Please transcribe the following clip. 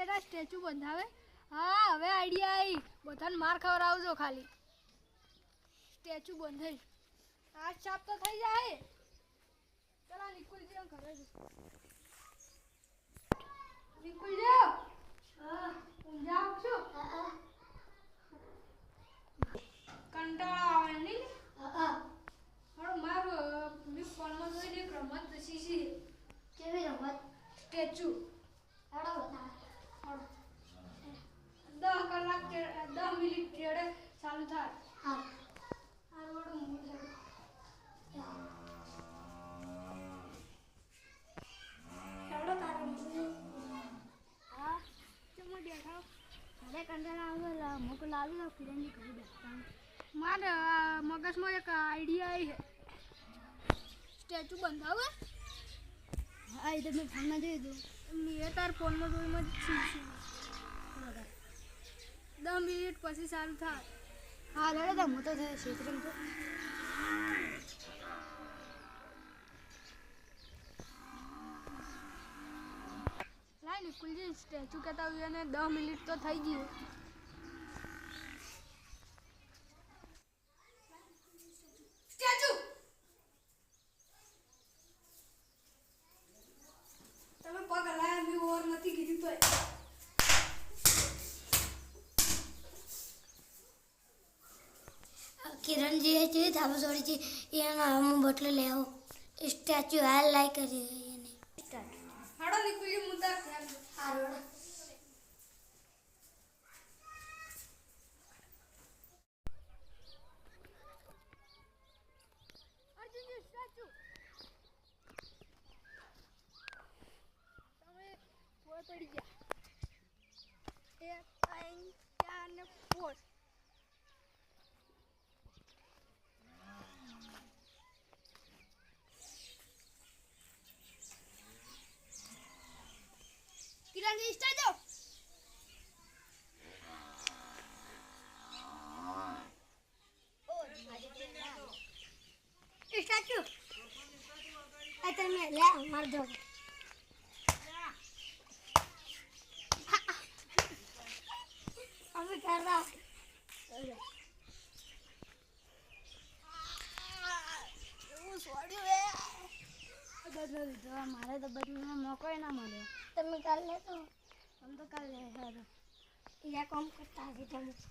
બેટા સ્ટેચ્યુ બંધાવે? હા હવે આઈડિયા આવી બધાને માર ખવડાવજો ખાલી. સ્ટેચ્યુ બંધાઈ આ ચાપ તો થઈ જાય. ચલા નિકુલ જી ઘરે. હા. ઊંઝા આવશો કંટાળો આવે નહીં હવે મારું મેં ફોનમાં જોઈને એક રમત શીખી કેવી રમત? સ્ટેચ્યુ. અરે કંટાળા આવે લા મોકો લાવી લો ફિરંજી કરી બેસતા મારે મગજમાં એક આઈડિયા આવી છે. સ્ટેચ્યુ બંધાવે? હા એ તો મેં ફોનમાં જોયું હતું. મેં તાર ફોનમાં જોઈને જ શીખ્યું દસ મિનિટ પછી સારું થાય. હા દાદા હું તો થયો ક્ષેત્રમ તો સ્ટેચ્યુ કહેતા હોય અને દસ મિનિટ તો થઈ ગઈ સ્ટેચ્યુ! તમે પગ હલાયા મેં ઓર નથી કીધી તોય. કિરણજી એ છે થાબો છોડી છે એનો હું બટલો લેવો. સ્ટેચ્યુ હાલ લાઈ કરી એને. સ્ટાર્ટ હાડો નીકળી મુદ્દા. પડી ગયા એક ત્રણ ચાર ને ફોર કિરણજી સ્ટેચ્યુ સ્ટેચ્યુ તમે લે, માર દો અમે લીધો મારે તો બધું મોકો ના મળ્યો તમે કાલ લેતો તમે તો. કાલ લે હેરો યા કરતા હતી તમે તમે.